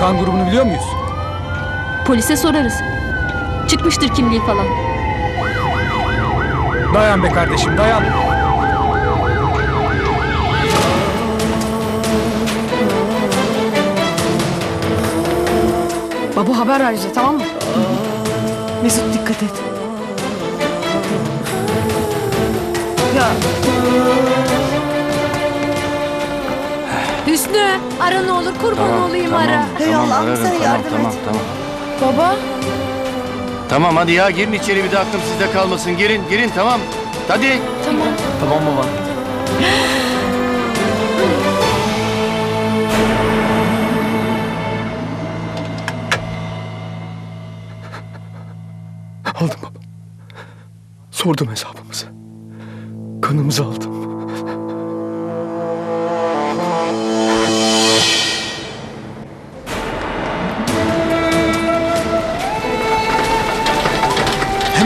Kan grubunu biliyor muyuz? Polise sorarız. Çıkmıştır kimliği falan. Dayan be kardeşim dayan. Baba haber ver bize tamam mı? Mesut dikkat et. Ya Hüsnü ara ne olur kurban olayım ara. Hey Allah'ım sen yardım tamam, et. Tamam Baba Tamam hadi ya girin içeri bir de aklım sizde kalmasın. Girin girin tamam. Hadi. tamam. Tamam baba. Aldım baba. Sordum hesabımızı. Kanımızı aldım.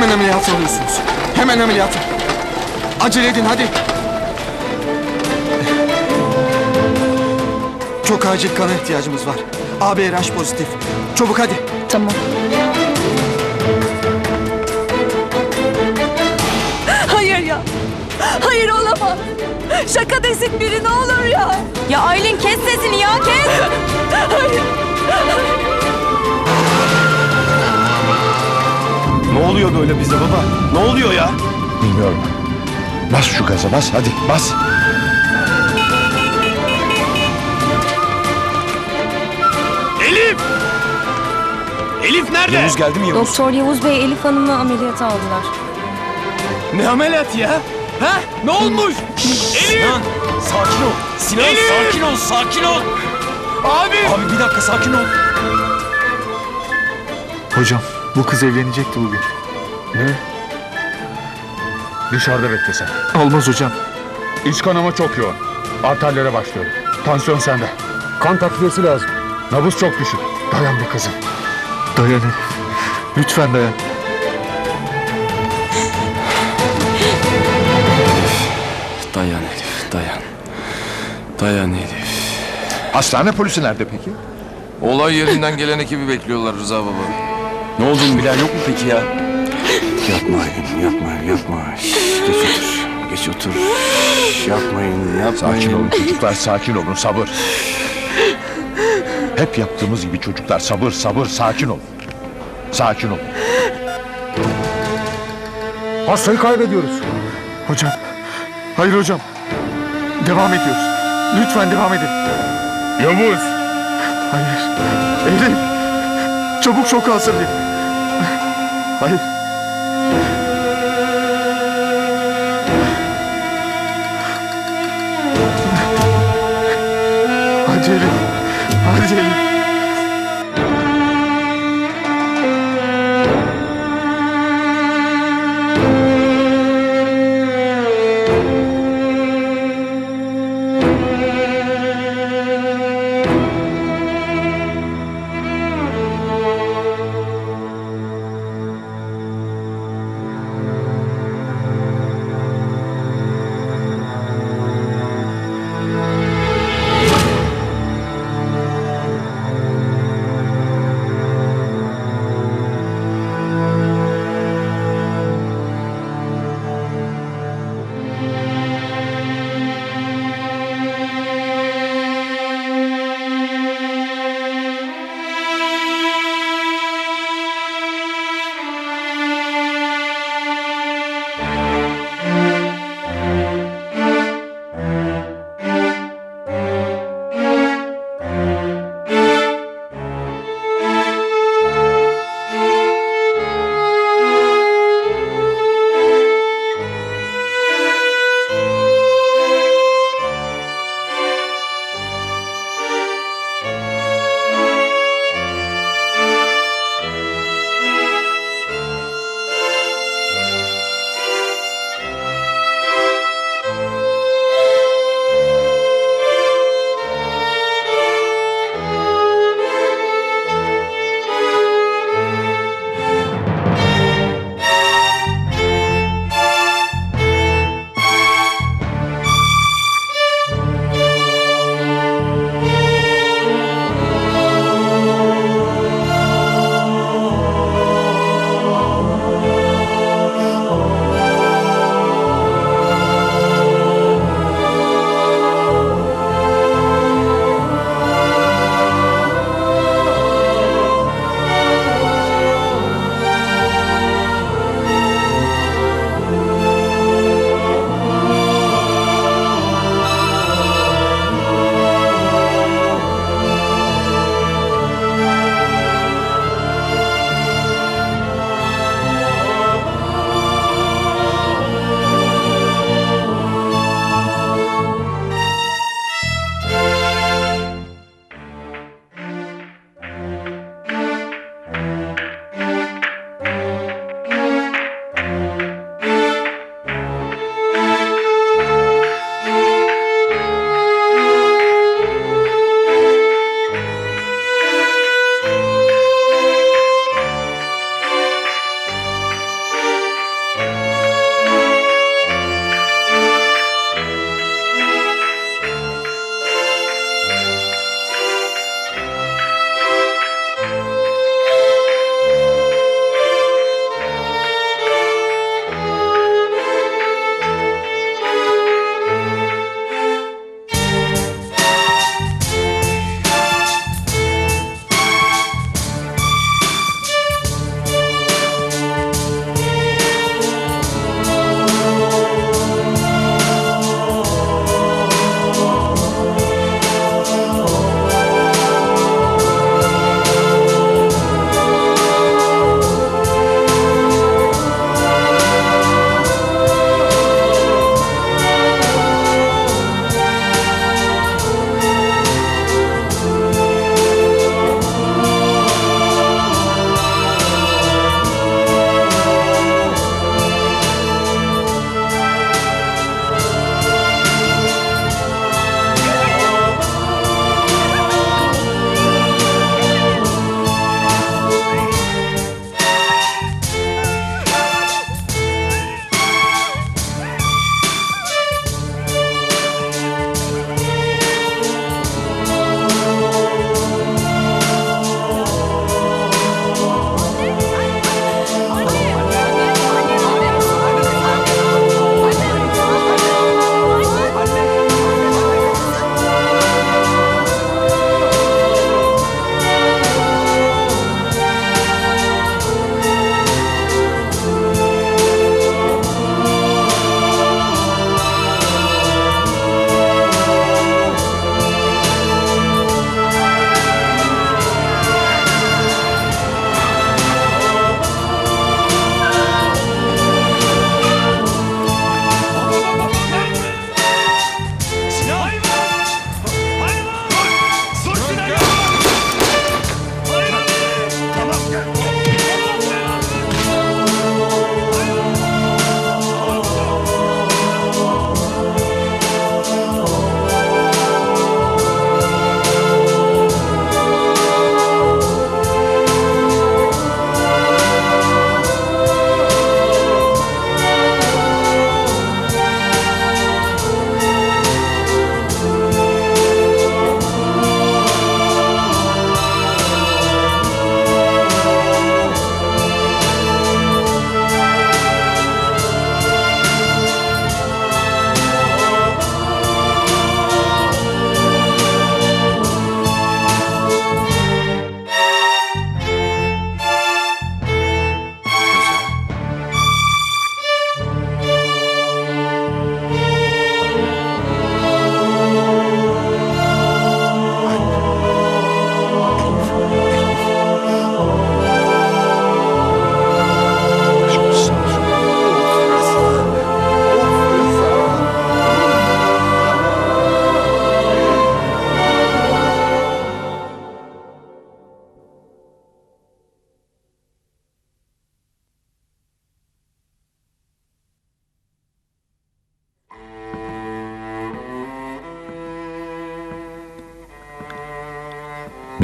Hemen ameliyat alıyorsunuz. Hemen ameliyat. Acele edin hadi. Çok acil kana ihtiyacımız var. AB RH pozitif. Çabuk hadi. Tamam. hayır ya. Hayır olamaz. Şaka desin biri ne olur ya. Ya Aylin kes sesini ya kes. Ne oluyor böyle bize baba? Ne oluyor ya? Bilmiyorum. Bas şu gaza bas hadi bas. Elif! Elif nerede? Yavuz geldi mi Yavuz? Doktor Yavuz Bey Elif Hanım'ı ameliyata aldılar. Ne ameliyat ya? Ha? Ne olmuş? Elif! Sinan sakin ol. Sinan Elif! sakin ol sakin ol. Abi! Abi bir dakika sakin ol. Hocam bu kız evlenecekti bugün. Ne? Dışarıda beklesen. Olmaz hocam. İç kanama çok yoğun. Arterlere başlıyorum. Tansiyon sende. Kan takviyesi lazım. Nabız çok düşük. Dayan bir kızım. Dayan Elif. Lütfen dayan. Dayan Elif dayan. Dayan Elif. Hastane polisi nerede peki? Olay yerinden gelen ekibi bekliyorlar Rıza baba. Ne olduğunu bilen yok mu peki ya? Yapma Aylin yapma yapma. Şş, geç otur. Geç otur. Şş, yapmayın yapmayın. Sakin olun çocuklar sakin olun sabır. Hep yaptığımız gibi çocuklar sabır sabır sakin olun. Sakin olun. Hastayı kaybediyoruz. Hocam. Hayır hocam. Devam ediyoruz. Lütfen devam edin. Yavuz. Hayır. Elif. Çabuk şok hazırlayın. Hayır.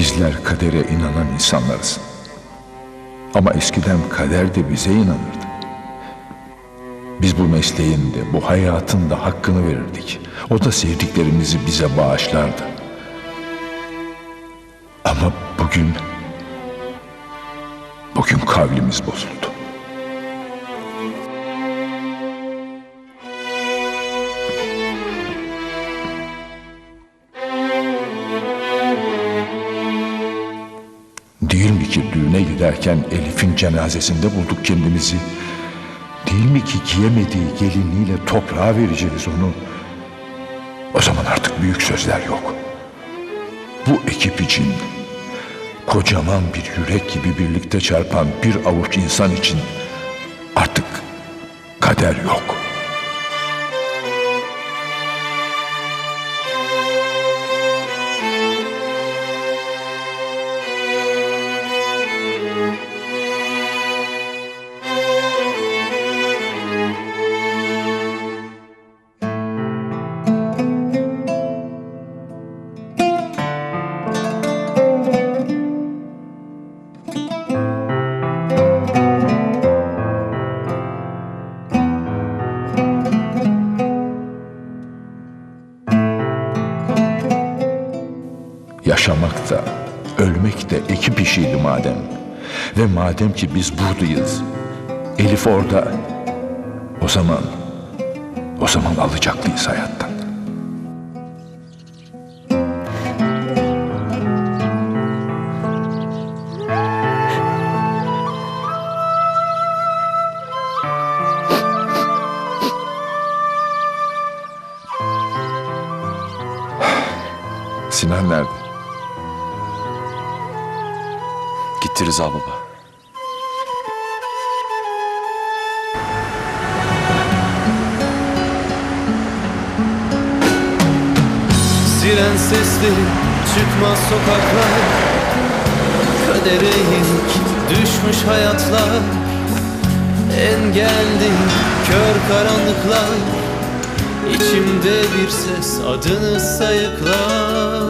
Bizler kadere inanan insanlarız. Ama eskiden kader de bize inanırdı. Biz bu mesleğin de bu hayatın da hakkını verirdik. O da sevdiklerimizi bize bağışlardı. Ama bugün bugün kavlimiz bozuldu. Düğüne giderken Elif'in cenazesinde bulduk kendimizi? Değil mi ki giyemediği gelinliğiyle toprağa vereceğiz onu? O zaman artık büyük sözler yok. Bu ekip için kocaman bir yürek gibi birlikte çarpan bir avuç insan için artık kader yok. Ve madem ki biz buradayız, Elif orada, o zaman, o zaman alacaklıyız hayattan. Sinan nerede? Gitti Rıza baba. Siren sesleri çıkmaz sokaklar. Kadere yenik düşmüş hayatlar. Engelli kör karanlıklar. İçimde bir ses adını sayıklar